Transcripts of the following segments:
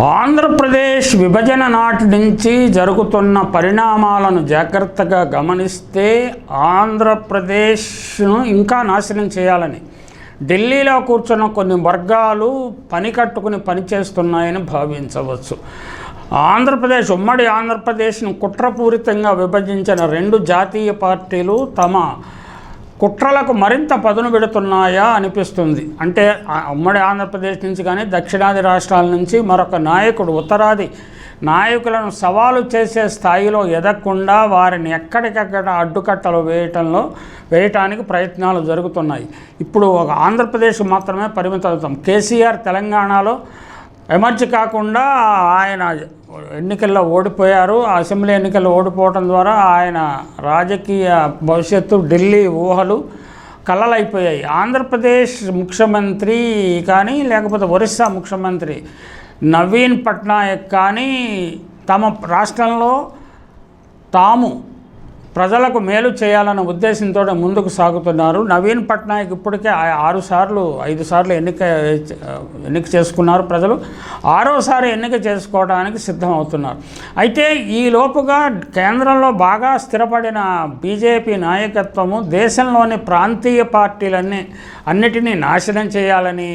ఆంధ్రప్రదేశ్ విభజన నాటి నుంచి జరుగుతున్న పరిణామాలను జాగ్రత్తగా గమనిస్తే ఆంధ్రప్రదేశ్ను ఇంకా నాశనం చేయాలని. ఢిల్లీలో కూర్చున్న కొన్ని వర్గాలు పని కట్టుకుని పనిచేస్తున్నాయని భావించవచ్చు. ఆంధ్రప్రదేశ్ ఉమ్మడి ఆంధ్రప్రదేశ్ను కుట్రపూరితంగా విభజించిన రెండు జాతీయ పార్టీలు తమ కుట్రలకు మరింత పదును పెడుతున్నాయా అనిపిస్తుంది. అంటే ఉమ్మడి ఆంధ్రప్రదేశ్ నుంచి కానీ దక్షిణాది రాష్ట్రాల నుంచి మరొక నాయకుడు ఉత్తరాది నాయకులను సవాలు చేసే స్థాయిలో ఎదగకుండా వారిని ఎక్కడికక్కడ అడ్డుకట్టలు వేయటంలో వేయటానికి ప్రయత్నాలు జరుగుతున్నాయి. ఇప్పుడు ఒక ఆంధ్రప్రదేశ్ మాత్రమే పరిమితం అవుతాం కేసీఆర్ తెలంగాణలో ఎమర్జ్ కాకుండా ఆయన ఎన్నికల్లో ఓడిపోయారు. అసెంబ్లీ ఎన్నికల్లో ఓడిపోవడం ద్వారా ఆయన రాజకీయ భవిష్యత్తు ఢిల్లీ ఊహలు కలలైపోయాయి. ఆంధ్రప్రదేశ్ ముఖ్యమంత్రి కానీ లేకపోతే ఒరిస్సా ముఖ్యమంత్రి నవీన్ పట్నాయక్ కానీ తమ రాష్ట్రంలో తాము ప్రజలకు మేలు చేయాలన్న ఉద్దేశంతో ముందుకు సాగుతున్నారు. నవీన్ పట్నాయక్ ఇప్పటికే ఆ- ఆరు సార్లు ఐదు సార్లు ఎన్నిక ఎన్నిక చేసుకున్నారు ప్రజలు. ఆరోసారి ఎన్నిక చేసుకోవడానికి సిద్ధమవుతున్నారు. అయితే ఈ లోపుగా కేంద్రంలో బాగా స్థిరపడిన బీజేపీ నాయకత్వము దేశంలోని ప్రాంతీయ పార్టీలన్నీ అన్నిటినీ నాశనం చేయాలని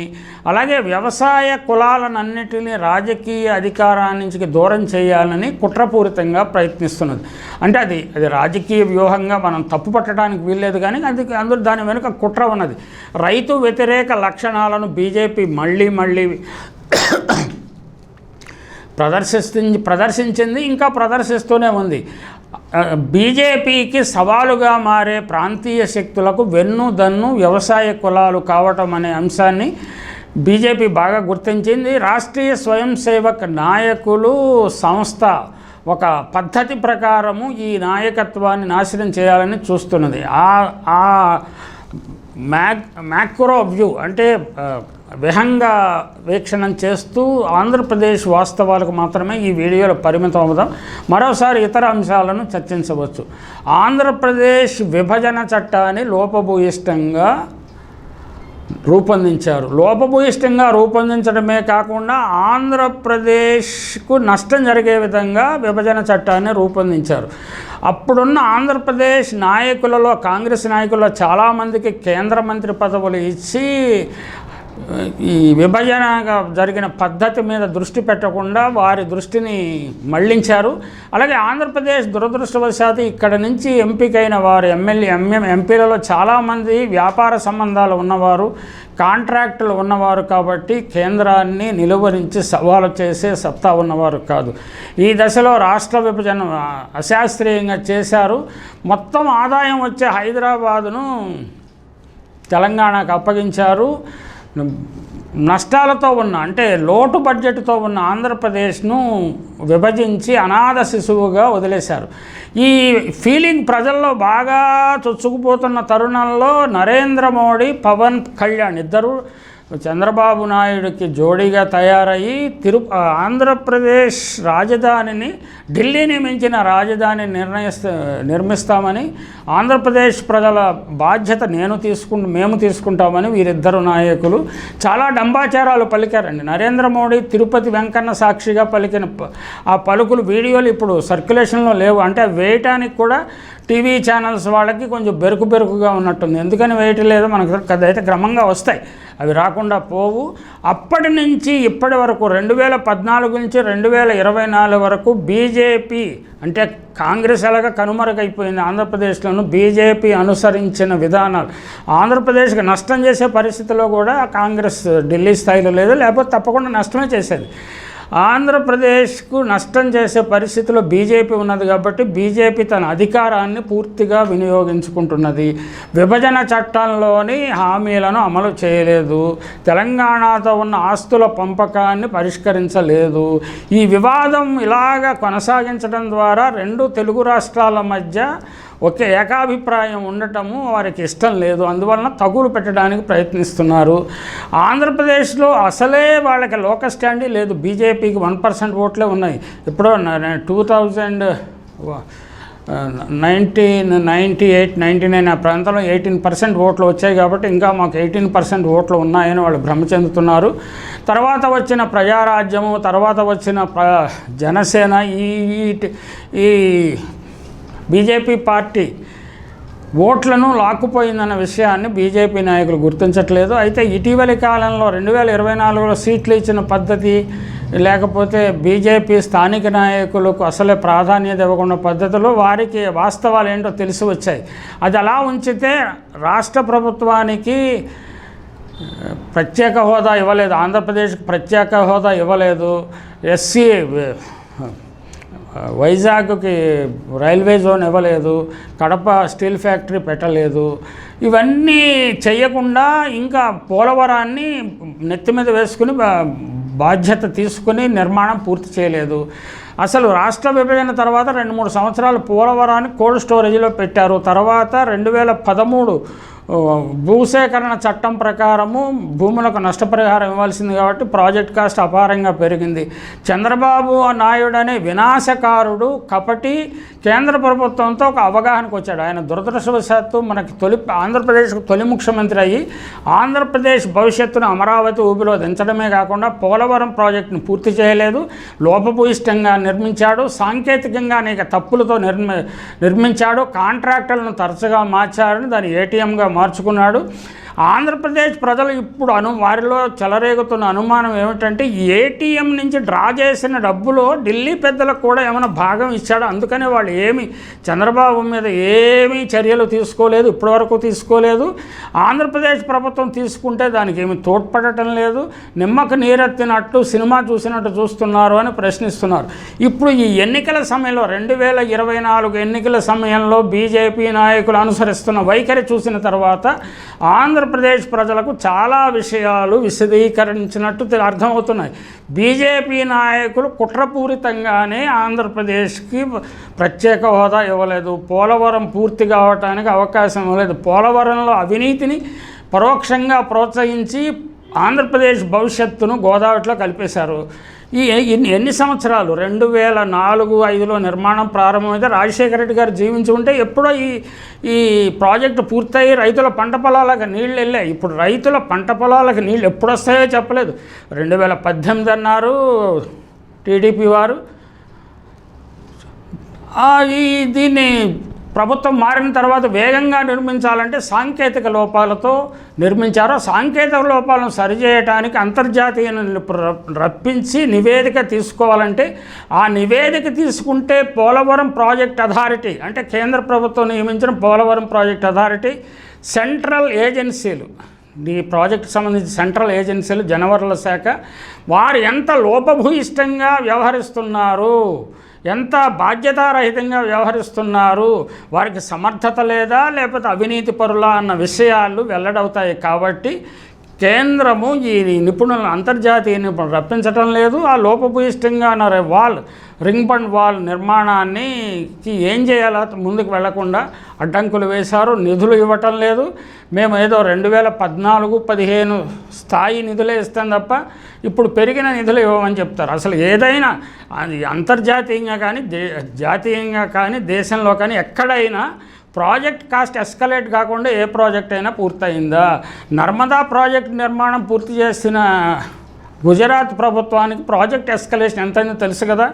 అలాగే వ్యవసాయ కులాలన్నిటినీ రాజకీయ అధికారానికి దూరం చేయాలని కుట్రపూరితంగా ప్రయత్నిస్తున్నది. అంటే అది అది రాజకీయ వ్యూహంగా మనం తప్పు పట్టడానికి వీల్లేదు కానీ అది అందులో దాని వెనుక కుట్ర ఉన్నది. రైతు వ్యతిరేక లక్షణాలను బీజేపీ మళ్ళీ మళ్ళీ ప్రదర్శిస్తుంది ప్రదర్శించింది ఇంకా ప్రదర్శిస్తూనే ఉంది. బీజేపీకి సవాలుగా మారే ప్రాంతీయ శక్తులకు వెన్ను దన్ను వ్యవసాయ కులాలు కావటం అనే అంశాన్ని బీజేపీ బాగా గుర్తించింది. రాష్ట్రీయ స్వయం సేవక్ నాయకులు సంస్థ ఒక పద్ధతి ప్రకారము ఈ నాయకత్వాన్ని నాశనం చేయాలని చూస్తున్నది. ఆ మ్యాక్ మ్యాక్రో వ్యూ అంటే విహంగ వీక్షణం చేస్తూ ఆంధ్రప్రదేశ్ వాస్తవాలకు మాత్రమే ఈ వీడియోలో పరిమితం అవుదాం. మరోసారి ఇతర అంశాలను చర్చించవచ్చు. ఆంధ్రప్రదేశ్ విభజన చట్టాన్ని లోపభూయిష్టంగా రూపొందించారు. లోపభూయిష్టంగా రూపొందించడమే కాకుండా ఆంధ్రప్రదేశ్కు నష్టం జరిగే విధంగా విభజన చట్టాన్ని రూపొందించారు. అప్పుడున్న ఆంధ్రప్రదేశ్ నాయకులలో కాంగ్రెస్ నాయకుల్లో చాలామందికి కేంద్ర మంత్రి పదవులు ఇచ్చి ఈ విభజనగా జరిగిన పద్ధతి మీద దృష్టి పెట్టకుండా వారి దృష్టిని మళ్ళించారు. అలాగే ఆంధ్రప్రదేశ్ దురదృష్టవశాత్తు ఇక్కడ నుంచి ఎంపికైన వారు ఎమ్మెల్యే ఎంఎం ఎంపీలలో చాలామంది వ్యాపార సంబంధాలు ఉన్నవారు కాంట్రాక్టులు ఉన్నవారు కాబట్టి కేంద్రాన్ని నిలువరించి సవాలు చేసే సత్తా ఉన్నవారు కాదు. ఈ దశలో రాష్ట్ర విభజన అశాస్త్రీయంగా చేశారు. మొత్తం ఆదాయం వచ్చే హైదరాబాదును తెలంగాణకు అప్పగించారు. నష్టాలతో ఉన్న అంటే లోటు బడ్జెట్తో ఉన్న ఆంధ్రప్రదేశ్ను విభజించి అనాథ శిశువుగా వదిలేశారు. ఈ ఫీలింగ్ ప్రజల్లో బాగా చొచ్చుకుపోతున్న తరుణంలో నరేంద్ర మోడీ పవన్ కళ్యాణ్ ఇద్దరు చంద్రబాబు నాయుడికి జోడీగా తయారయ్యి తిరు ఆంధ్రప్రదేశ్ రాజధానిని ఢిల్లీని మించిన రాజధాని నిర్ణయిస్త నిర్మిస్తామని ఆంధ్రప్రదేశ్ ప్రజల బాధ్యత నేను తీసుకుంటు మేము తీసుకుంటామని వీరిద్దరు నాయకులు చాలా డంబాచారాలు పలికారండి. నరేంద్ర మోడీ తిరుపతి వెంకన్న సాక్షిగా పలికిన ఆ పలుకులు వీడియోలు ఇప్పుడు సర్క్యులేషన్లో లేవు. అంటే వేయటానికి కూడా టీవీ ఛానల్స్ వాళ్ళకి కొంచెం బెరుకు బెరుకుగా ఉన్నట్టుంది. ఎందుకని వేయటం మనకు అయితే క్రమంగా వస్తాయి. అవి రాకుండా పోవు. అప్పటి నుంచి ఇప్పటి వరకు రెండు వేల పద్నాలుగు నుంచి రెండు వేల ఇరవై నాలుగు వరకు బీజేపీ అంటే కాంగ్రెస్ ఎలాగ కనుమరుగైపోయింది. ఆంధ్రప్రదేశ్లోను బీజేపీ అనుసరించిన విధానాలు. ఆంధ్రప్రదేశ్కి నష్టం చేసే పరిస్థితిలో కూడా కాంగ్రెస్ ఢిల్లీ స్థాయిలో లేదు. లేకపోతే తప్పకుండా నష్టమే చేసేది. ఆంధ్రప్రదేశ్కు నష్టం చేసే పరిస్థితిలో బీజేపీ ఉన్నది కాబట్టి బీజేపీ తన అధికారాన్ని పూర్తిగా వినియోగించుకుంటున్నది. విభజన చట్టంలోని హామీలను అమలు చేయలేదు. తెలంగాణతో ఉన్న ఆస్తుల పంపకాన్ని పరిష్కరించలేదు. ఈ వివాదం ఇలాగ కొనసాగించడం ద్వారా రెండు తెలుగు రాష్ట్రాల మధ్య ఒకే ఏకాభిప్రాయం ఉండటము వారికి ఇష్టం లేదు. అందువలన తగులు పెట్టడానికి ప్రయత్నిస్తున్నారు. ఆంధ్రప్రదేశ్లో అసలే వాళ్ళకి లోక స్టాండీ లేదు. బీజేపీకి వన్ పర్సెంట్ ఓట్లే ఉన్నాయి. ఇప్పుడు two thousand nineteen ninety eight ninety nine ఆ ప్రాంతంలో ఎయిటీన్ పర్సెంట్ ఓట్లు వచ్చాయి కాబట్టి ఇంకా మాకు ఎయిటీన్ పర్సెంట్ ఓట్లు ఉన్నాయని వాళ్ళు భ్రమ చెందుతున్నారు. తర్వాత వచ్చిన ప్రజారాజ్యము తర్వాత వచ్చిన ప్ర జనసేన ఈ- ఈ బీజేపీ పార్టీ ఓట్లను లాక్కుపోయిందన్న విషయాన్ని బీజేపీ నాయకులు గుర్తించట్లేదు. అయితే ఇటీవలి కాలంలో రెండు వేల ఇరవై నాలుగులో సీట్లు ఇచ్చిన పద్ధతి లేకపోతే బీజేపీ స్థానిక నాయకులకు అసలే ప్రాధాన్యత ఇవ్వకుండా పద్ధతులు వారికి వాస్తవాలు ఏంటో తెలిసి వచ్చాయి. అది అలా ఉంచితే రాష్ట్ర ప్రభుత్వానికి ప్రత్యేక హోదా ఇవ్వలేదు. ఆంధ్రప్రదేశ్కి ప్రత్యేక హోదా ఇవ్వలేదు. ఎస్సీ వైజాగ్కి రైల్వే జోన్ ఇవ్వలేదు కడప స్టీల్ ఫ్యాక్టరీ పెట్టలేదు. ఇవన్నీ చేయకుండా ఇంకా పోలవరాన్ని నెత్తి మీద వేసుకుని బాధ్యత తీసుకుని నిర్మాణం పూర్తి చేయలేదు. అసలు రాష్ట్ర విభజన తర్వాత రెండు మూడు సంవత్సరాలు పోలవరాన్ని కోల్డ్ స్టోరేజ్లో పెట్టారు. తర్వాత రెండు వేల పదమూడు భూసేకరణ చట్టం ప్రకారము భూములకు నష్టపరిహారం ఇవ్వాల్సింది కాబట్టి ప్రాజెక్ట్ కాస్ట్ అపారంగా పెరిగింది. చంద్రబాబు నాయుడు అనే వినాశకారుడు కపటి కేంద్ర ప్రభుత్వంతో ఒక అవగాహనకు వచ్చాడు. ఆయన దురదృష్టవశాత్తు మనకి తొలి ఆంధ్రప్రదేశ్కు తొలి ముఖ్యమంత్రి అయ్యి ఆంధ్రప్రదేశ్ భవిష్యత్తును అమరావతి ఊబిలో దించడమే కాకుండా పోలవరం ప్రాజెక్టును పూర్తి చేయలేదు. లోపభూయిష్టంగా నిర్మించాడు. సాంకేతికంగా అనేక తప్పులతో నిర్మి నిర్మించాడు. కాంట్రాక్టర్లను తరచుగా మార్చాడని దాన్ని ఏటీఎంగా మార్చుకున్నాడు. ఆంధ్రప్రదేశ్ ప్రజలు ఇప్పుడు అను వారిలో చెలరేగుతున్న అనుమానం ఏమిటంటే ఏటీఎం నుంచి డ్రా చేసిన డబ్బులో ఢిల్లీ పెద్దలకు కూడా ఏమైనా భాగం ఇచ్చాడు? అందుకనే వాళ్ళు ఏమి చంద్రబాబు మీద ఏమీ చర్యలు తీసుకోలేదు ఇప్పటివరకు తీసుకోలేదు. ఆంధ్రప్రదేశ్ ప్రభుత్వం తీసుకుంటే దానికి ఏమి తోడ్పడటం లేదు. నిమ్మకు నీరెత్తినట్టు సినిమా చూసినట్టు చూస్తున్నారు అని ప్రశ్నిస్తున్నారు. ఇప్పుడు ఈ ఎన్నికల సమయంలో రెండు వేల ఇరవై నాలుగు ఎన్నికల సమయంలో బీజేపీ నాయకులు అనుసరిస్తున్న వైఖరి చూసిన తర్వాత ఆంధ్ర ఆంధ్రప్రదేశ్ ప్రజలకు చాలా విషయాలు విశదీకరించినట్టు అర్థమవుతున్నాయి. బీజేపీ నాయకులు కుట్రపూరితంగానే ఆంధ్రప్రదేశ్కి ప్రత్యేక హోదా ఇవ్వలేదు. పోలవరం పూర్తి కావటానికి అవకాశం ఇవ్వలేదు. పోలవరంలో అవినీతిని పరోక్షంగా ప్రోత్సహించి ఆంధ్రప్రదేశ్ భవిష్యత్తును గోదావరిలో కలిపేశారు. ఈ ఎన్ని ఎన్ని సంవత్సరాలు? రెండు వేల నాలుగు ఐదులో నిర్మాణం ప్రారంభమైతే రాజశేఖర రెడ్డి గారు జీవించి ఉంటే ఎప్పుడో ఈ ఈ ప్రాజెక్టు పూర్తయి రైతుల పంట పొలాలకు నీళ్ళు వెళ్ళాయి. ఇప్పుడు రైతుల పంట పొలాలకు నీళ్ళు ఎప్పుడు వస్తాయో చెప్పలేదు. రెండు వేల పద్దెనిమిది అన్నారు టీడీపీ వారు. ఈ దీన్ని ప్రభుత్వం మారిన తర్వాత వేగంగా నిర్మించాలంటే సాంకేతిక లోపాలతో నిర్మించారు సాంకేతిక లోపాలను సరిచేయటానికి అంతర్జాతీయ రప్పించి నివేదిక తీసుకోవాలంటే ఆ నివేదిక తీసుకుంటే పోలవరం ప్రాజెక్ట్ అథారిటీ అంటే కేంద్ర ప్రభుత్వం నియమించిన పోలవరం ప్రాజెక్ట్ అథారిటీ సెంట్రల్ ఏజెన్సీలు ఈ ప్రాజెక్ట్ సంబంధించి సెంట్రల్ ఏజెన్సీలు జనవరుల శాఖ వారు ఎంత లోపభూయిష్టంగా వ్యవహరిస్తున్నారు? ఎంత బాధ్యతారహితంగా వ్యవహరిస్తున్నారు? వారికి సమర్థత లేదా? లేకపోతే అవినీతి పరులా అన్న విషయాలు వెల్లడవుతాయి కాబట్టి కేంద్రము ఈ నిపుణులను అంతర్జాతీయ నిపుణులు రప్పించటం లేదు. ఆ లోపభూయిష్టంగా ఉన్న వాల్ రింగ్ బండ్ వాల్ నిర్మాణాన్ని ఏం చేయాలో? ముందుకు వెళ్ళకుండా అడ్డంకులు వేశారు. నిధులు ఇవ్వటం లేదు. మేము ఏదో రెండు వేల పద్నాలుగు పదిహేను స్థాయి నిధులే ఇస్తాం తప్ప ఇప్పుడు పెరిగిన నిధులు ఇవ్వమని చెప్తారు. అసలు ఏదైనా అది అంతర్జాతీయంగా కానీ దే జాతీయంగా కానీ దేశంలో కానీ ఎక్కడైనా ప్రాజెక్ట్ కాస్ట్ ఎస్కలేట్ కాకుండా ఏ ప్రాజెక్ట్ అయినా పూర్తయిందా? నర్మదా ప్రాజెక్ట్ నిర్మాణం పూర్తి చేసిన గుజరాత్ ప్రభుత్వానికి ప్రాజెక్ట్ ఎస్కలేషన్ ఎంతైందో తెలుసు కదా?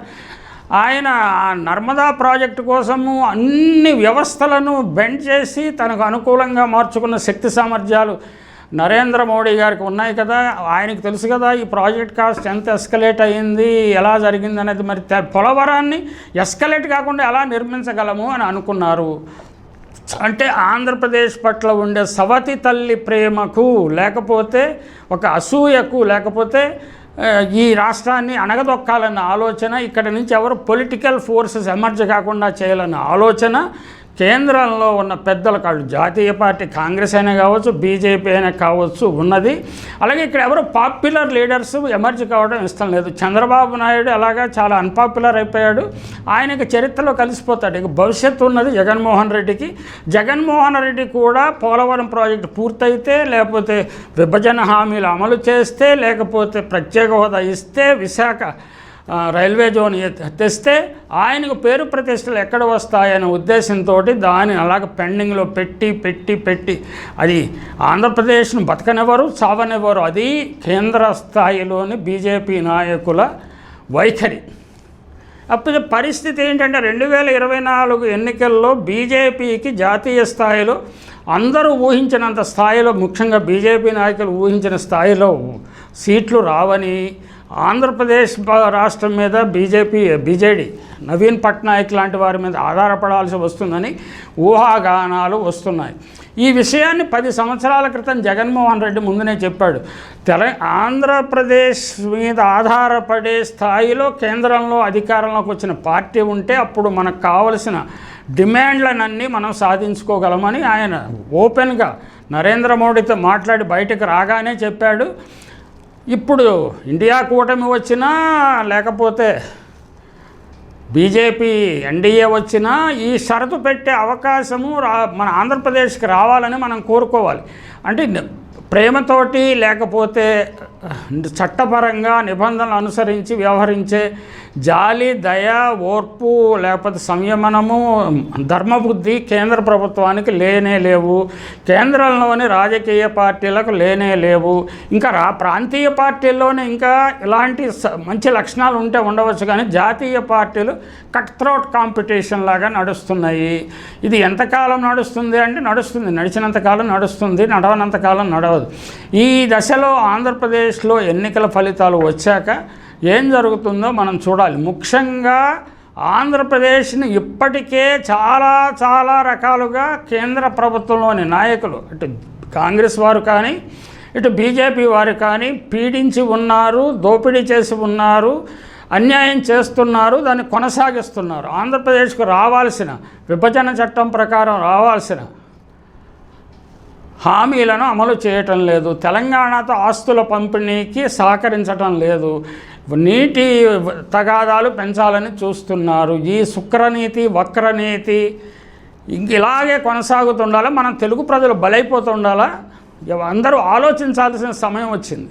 ఆయన ఆ నర్మదా ప్రాజెక్టు కోసము అన్ని వ్యవస్థలను బెండ్ చేసి తనకు అనుకూలంగా మార్చుకున్న శక్తి సామర్థ్యాలు నరేంద్ర మోడీ గారికి ఉన్నాయి కదా? ఆయనకు తెలుసు కదా ఈ ప్రాజెక్ట్ కాస్ట్ ఎంత ఎస్కలేట్ అయ్యింది ఎలా జరిగింది అనేది మరి పొలవరాన్ని పోలవరాన్ని ఎస్కలేట్ కాకుండా ఎలా నిర్మించగలము అని అనుకున్నారు. అంటే ఆంధ్రప్రదేశ్ పట్ల ఉండే సవతి తల్లి ప్రేమకు లేకపోతే ఒక అసూయకు లేకపోతే ఈ రాష్ట్రాన్ని అణగదొక్కాలన్న ఆలోచన ఇక్కడ నుంచి ఎవరు పొలిటికల్ ఫోర్సెస్ ఎమర్జ్ కాకుండా చేయాలన్న ఆలోచన కేంద్రంలో ఉన్న పెద్దల కాళ్ళు జాతీయ పార్టీ కాంగ్రెస్ అయినా కావచ్చు బీజేపీ అయినా కావచ్చు ఉన్నది. అలాగే ఇక్కడ ఎవరు పాపులర్ లీడర్స్ ఎమర్జ్ కావడం ఇష్టం లేదు. చంద్రబాబు నాయుడు అలాగా చాలా అన్పాపులర్ అయిపోయాడు. ఆయనకి చరిత్రలో కలిసిపోతాడు. ఇక భవిష్యత్తు ఉన్నది జగన్మోహన్ రెడ్డికి. జగన్మోహన్ రెడ్డి కూడా పోలవరం ప్రాజెక్టు పూర్తయితే లేకపోతే విభజన హామీలు అమలు చేస్తే లేకపోతే ప్రత్యేక హోదా ఇస్తే విశాఖ రైల్వే జోన్ ఎత్- తెస్తే ఆయనకు పేరు ప్రతిష్టలు ఎక్కడ వస్తాయనే ఉద్దేశంతో దాన్ని అలాగ పెండింగ్లో పెట్టి పెట్టి పెట్టి. అది ఆంధ్రప్రదేశ్ను బతకనివ్వరు చావనివ్వరు. అది కేంద్ర స్థాయిలోని బీజేపీ నాయకుల వైఖరి. అప్పుడు పరిస్థితి ఏంటంటే రెండు వేల ఇరవై నాలుగు ఎన్నికల్లో బీజేపీకి జాతీయ స్థాయిలో అందరూ ఊహించినంత స్థాయిలో ముఖ్యంగా బీజేపీ నాయకులు ఊహించిన స్థాయిలో సీట్లు రావని ఆంధ్రప్రదేశ్ రాష్ట్రం మీద బీజేపీ బీజేడీ నవీన్ పట్నాయక్ లాంటి వారి మీద ఆధారపడాల్సి వస్తుందని ఊహాగానాలు వస్తున్నాయి. ఈ విషయాన్ని పది సంవత్సరాల క్రితం జగన్మోహన్ రెడ్డి ముందునే చెప్పాడు. తెల ఆంధ్రప్రదేశ్ మీద ఆధారపడే స్థాయిలో కేంద్రంలో అధికారంలోకి వచ్చిన పార్టీ ఉంటే అప్పుడు మనకు కావలసిన డిమాండ్లనన్నీ మనం సాధించుకోగలమని ఆయన ఓపెన్గా నరేంద్ర మోడీతో మాట్లాడి బయటకు రాగానే చెప్పాడు. ఇప్పుడు ఇండియా కూటమి వచ్చినా లేకపోతే బీజేపీ ఎన్డీఏ వచ్చినా ఈ షరతు పెట్టే అవకాశము రా మన ఆంధ్రప్రదేశ్కి రావాలని మనం కోరుకోవాలి. అంటే ప్రేమతోటి లేకపోతే చట్టపరంగా నిబంధనలు అనుసరించి వ్యవహరించే జాలి దయ ఓర్పు లేకపోతే సంయమనము ధర్మబుద్ధి కేంద్ర ప్రభుత్వానికి లేనే లేవు. కేంద్రంలోని రాజకీయ పార్టీలకు లేనే లేవు. ఇంకా రా ప్రాంతీయ పార్టీల్లోనే ఇంకా ఇలాంటి స- మంచి లక్షణాలు ఉంటే ఉండవచ్చు కానీ జాతీయ పార్టీలు కట్ థ్రోట్ కాంపిటీషన్ లాగా నడుస్తున్నాయి. ఇది ఎంతకాలం నడుస్తుంది అంటే నడుస్తుంది. నడిచినంతకాలం నడుస్తుంది నడవనంతకాలం నడవదు. ఈ దశలో ఆంధ్రప్రదేశ్లో ఎన్నికల ఫలితాలు వచ్చాక ఏం జరుగుతుందో మనం చూడాలి. ముఖ్యంగా ఆంధ్రప్రదేశ్ని ఇప్పటికే చాలా చాలా రకాలుగా కేంద్ర ప్రభుత్వంలోని నాయకులు ఇటు కాంగ్రెస్ వారు కానీ ఇటు బీజేపీ వారు కానీ పీడించి ఉన్నారు దోపిడీ చేసి ఉన్నారు అన్యాయం చేస్తున్నారు దాన్ని కొనసాగిస్తున్నారు. ఆంధ్రప్రదేశ్కు రావాల్సిన విభజన చట్టం ప్రకారం రావాల్సిన హామీలను అమలు చేయటం లేదు. తెలంగాణతో ఆస్తుల పంపిణీకి సహకరించటం లేదు. నీటి తగాదాలు పెంచాలని చూస్తున్నారు. ఈ శుక్రనీతి వక్రనీతి ఇలాగే కొనసాగుతుండాలా? మనం తెలుగు ప్రజలు బలైపోతుండాలా? అందరూ ఆలోచించాల్సిన సమయం వచ్చింది.